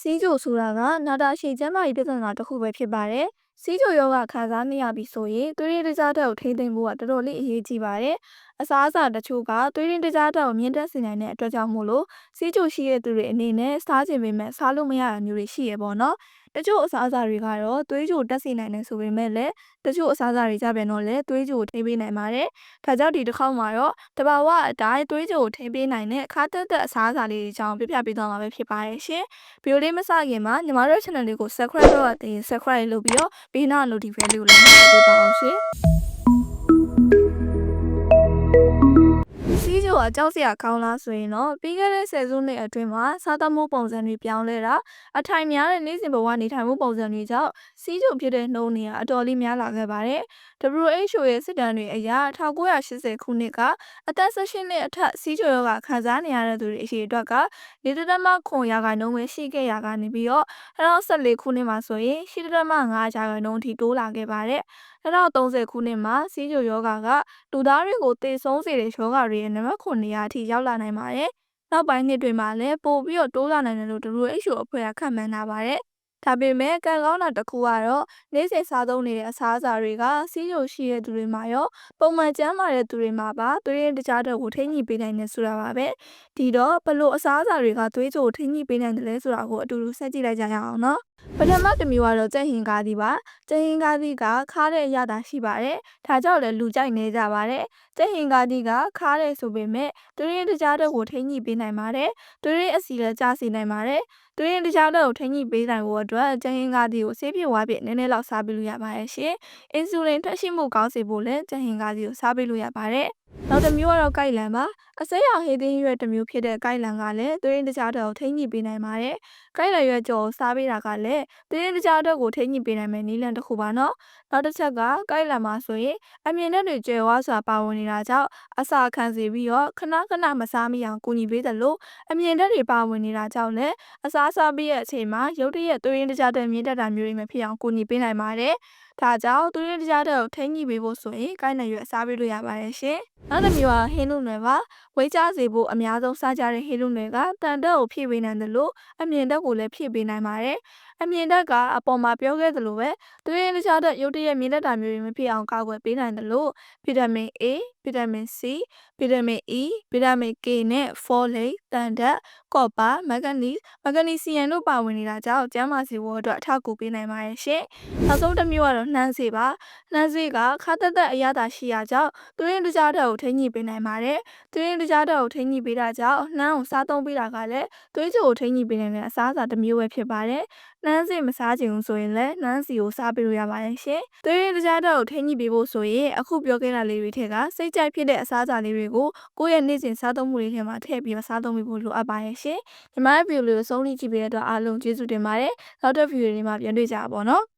စီးကျိုဆိုတာကနာတာရှည်ကျန်းမာရေးပြဿနာတစ်ခုပဲဖြစ်ပါတယ်။ စီးကျိုယောဂခံစားနေရပြီဆိုရင်သွေးရင်းတကြားဓာတ်ကိုထိန်းသိမ်းဖို့ကတော်တော်လေးအရေးကြီးပါတယ်။အစားအစာတချို့ကသွေးရင်းတကြားဓာတ်ကိုမြင့်တက်စေနိုင်တဲ့အတွက်ကြောင့်မို့လို့စီးကျိုရှိတဲ့သူတွေအနေနဲ့စားခြင်းပေမဲ့စားလို့မရတာမျိုးတွေရှိရပေါ့နော်။တချို့အစားအစာတွေကတော့သွေးကြိုတက်စေနိုင်တယ်ဆိုပေမဲ့လည်းတချို့အစားအစာတွေကြပြန်တော့လေသွေးကြိုကိုထိန်းပေးနိုင်ပါတယ်။ဒါကြောင့်ဒီတစ်ခေါက်မှာတော့တဘာဝအတိုင်းသွေးကြိုကိုထိန်းပေးနိုင်တဲ့ခါတက်တက်အစားအစာလေးတွေအကြောင်းပြပြပေးသွားမှာပဲဖြစ်ပါတယ်ရှင်။ဗီဒီယိုလေးမစခင်မှာညီမတို့ channel လေးကို subscribe လုပ်ရတဲ့ရင် subscribe လုပ်ပြီးတော့ဘေးနား notification လေးကိုလည်းနှိပ်ပေးပါအောင်ရှင် ကျိုကကြောက်စရာကောင်းလားဆိုရင်တော့ပြီးခဲ့တဲ့ဆယ်စုနှစ်အတွင်းမှာစားသောက်မှုပုံစံတွေပြောင်းလဲတာအထိုင်များတဲ့နေ့စဉ်ဘဝနေထိုင်မှုပုံစံတွေကြောင့်စီးကျိုဖြစ်တဲ့နှုန်းတွေကအတော်လေးများလာခဲ့ပါတယ်။ WHO ရဲ့စစ်တမ်းတွေအရ1980ခုနှစ်ကအသက်16နှစ်အထက်စီးကျိုရောဂါခံစားနေရတဲ့သူတွေအရေအတွက်က4.9ရာခိုင်နှုန်းပဲရှိခဲ့ရကနေပြီးတော့2014ခုနှစ်မှာဆိုရင်8.5ရာခိုင်နှုန်းအထိတိုးလာခဲ့ပါတယ်။2030ခုနှစ်မှာစီးကျိုယောဂါကလူသားတွေကိုသေဆုံးစေတဲ့ယောဂါတွေရဲ့နံပါတ်9နေရာအထိရောက်လာနိုင်ပါတယ်။နောက်ပိုင်းနှစ်တွေမှာလည်းပိုပြီးတော့တိုးလာနိုင်တယ်လို့ WHO အဖွဲ့ကခန့်မှန်းထားပါတယ်။ ဒါပေမဲ့ကံကောင်းတာတစ်ခုကတော့နေ့စဉ်စားသုံးနေတဲ့အစားအစာတွေကစီးကျိုရှိတဲ့သူတွေမှာရောပုံမှန်ကျန်းမာတဲ့သူတွေမှာပါသွေးရင်းတကြားတော့ကိုထိန်းညှိပေးနိုင်တယ်ဆိုတာပါပဲဒီတော့ဘလို့အစားအစာတွေကသွေးကြိုကိုထိန်းညှိပေးနိုင်တယ်လဲဆိုတာကိုအတူတူဆက်ကြည့်လိုက်ကြရအောင်နော်ပထမတစ်မျိုးကတော့ကြက်ဟင်ကားသီးပါကြက်ဟင်ကားသီးကခါတဲ့အရသာရှိပါတယ်ဒါကြောင့်လည်းလူကြိုက်နေကြပါတယ်ကြက်ဟင်ကားသီးကခါတဲ့ဆိုပေမဲ့သွေးရင်းတကြားတော့ကိုထိန်းညှိပေးနိုင်ပါတယ်သွေးရင်းအစီလည်းကျစေနိုင်ပါတယ်သွေးရင်းတကြားတော့ကိုထိန်းညှိပေးနိုင်ဖို့အတွက်ကြက်ဟင်ကားသီးကိုဆေးပြဝါးပြနည်းနည်းလောက်စားပေးလို့ရပါတယ်ရှင်အင်ဆူလင်ထွက်ရှိမှုကောင်းစေဖို့လည်းကြက်ဟင်ကားသီးကိုစားပေးလို့ရပါတယ်နောက်တစ်မျိုးကတော့ကိုက်လန်ပါအစိမ်းရောင်ဟေးသင်းရွက်တစ်မျိုးဖြစ်တဲ့ကိုက်လန်ကလည်းသွေးရင်းတကြားတော့ကိုထိန်းညှိပေးနိုင်ပါတယ်ကိုက်လန်ရွက်ကြော်ကိုစားပေးတာကလည်းသွေးရင်းတကြားတော့ကိုထိန်းညှိပေးနိုင်မယ့်နည်းလမ်းတစ်ခုပါနော်နောက်တစ်ချက်ကကိုက်လန်မှာဆိုရင်အမြင်နဲ့တွေကျွဲဝါစွာပါဝင်နေတာကြောင့်အစာခံစေပြီးတော့ခဏခဏမစားမိအောင်ကူညီပေးတယ်လို့အမြင်နဲ့တွေပါဝင်နေတာကြောင့်လည်းအစားစားပြီးရဲ့အချိန်မှာရုတ်တရက်သွေးရင်းတကြားတဲ့မြင့်တက်တာမျိုးတွေမဖြစ်အောင်ကူညီပေးနိုင်ပါတယ်ဒါကြောင့်သွေးရင်းတကြားတဲ့ကိုထိန်းညှိပေးဖို့ဆိုရင်ကိုက်လန်ရွက်စားပေးလို့ရပါတယ်ရှင်နောက်တစ်မျိုးကဟင်းလူနယ်ပါဝေးကြစေဖို့အများဆုံးစားကြတဲ့ဟင်းလူနယ်ကတန်တက်ကိုဖြည့်ပေးနိုင်တယ်လို့အမြင်တက်ကိုလည်းဖြည့်ပေးနိုင်ပါတယ်အမြင်တက်ကအပေါ်မှာပြောခဲ့သလိုပဲသွေးရင်းတခြားတဲ့ရုတ်တရက်မြင့်တက်တာမျိုးတွေမဖြစ်အောင်ကာကွယ်ပေးနိုင်တယ်လို့ဗီတာမင် A ဗီတာမင် C ဗီတာမင် E ဗီတာမင် K နဲ့ folate တန်တက်ကော့ပါမက်ဂနီမက်ဂနီဆီယမ်တို့ပါဝင်နေတာကြောင့်ကျန်းမာစေဖို့အတွက်အထောက်အကူပေးနိုင်ပါတယ်ရှင်နောက်ဆုံးတစ်မျိုးကတော့နှမ်းစေးပါနှမ်းစေးကခါတက်တက်အရသာရှိရာကြောင့်သွေးရင်းတခြားတဲ့ကိုထိန်းညှိပေးနိုင်ပါတယ်သွေးရင်းတခြားတဲ့ကိုထိန်းညှိပေးတာကြောင့်နှမ်းကိုစားသုံးပေးတာကလည်းသွေးကြိုကိုထိန်းညှိပေးနိုင်တဲ့အစားအစာတစ်မျိုးပဲဖြစ်ပါတယ်နှမ်းစေးမစားချင်ဘူးဆိုရင်လည်းနှမ်းစီကိုစားပေးလို့ရပါတယ်ရှင်။သွေးရင်းတကြားတော့ကိုထိန်းညှိပေးဖို့ဆိုရင်အခုပြောခဲ့တာလေးတွေထက်ကစိတ်ကြိုက်ဖြစ်တဲ့အစားအစာလေးတွေကိုကိုယ့်ရဲ့နေ့စဉ်စားသုံးမှုတွေထဲမှာထည့်ပြီးစားသုံးပေးဖို့လိုအပ်ပါတယ်ရှင်။ဒီမှာဗီဒီယိုလေးကိုဆုံးဖြတ်ကြည့်ပေးတဲ့အတွက်အားလုံးကျေးဇူးတင်ပါတယ်။နောက်တဲ့ဗီဒီယိုလေးမှာပြန်တွေ့ကြပါပေါ့နော်။